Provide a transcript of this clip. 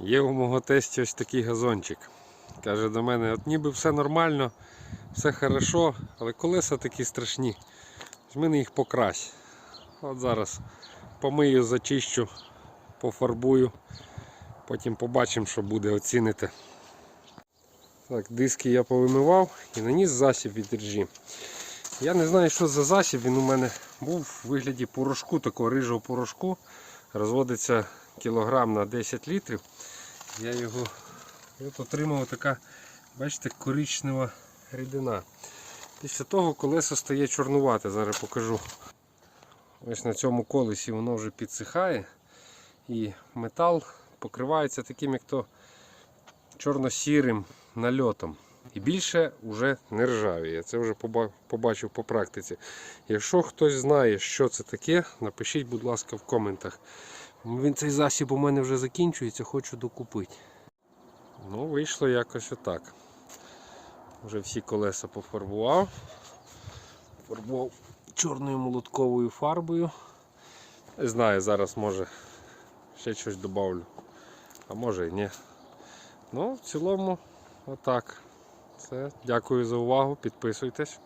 Є у мого тесті ось такий газончик. Каже до мене, от ніби все нормально, все хорошо, але колеса такі страшні. Візьми їх покрась. От зараз помию, зачищу, пофарбую. Потім побачимо, що буде, оціните. Так, диски я повимивав і наніс засіб від ржі. Я не знаю, що за засіб. Він у мене був у вигляді порошку, такого рижого порошку. Розводиться кілограм на 10 літрів. Я його от отримав така, бачите, коричнева рідина. Після того колесо стає чорнувате, зараз покажу. Ось на цьому колесі воно вже підсихає і метал покривається таким, як то чорно-сірим нальотом. І більше вже не ржавіє. Це вже побачив по практиці. Якщо хтось знає, що це таке, напишіть, будь ласка, в коментах. Він цей засіб у мене вже закінчується, хочу докупити. Ну, вийшло якось отак. Вже всі колеса пофарбував. Фарбував чорною молотковою фарбою. Не знаю, зараз може ще щось додавлю. А може і ні. Ну, в цілому, отак. Все. Дякую за увагу. Підписуйтесь.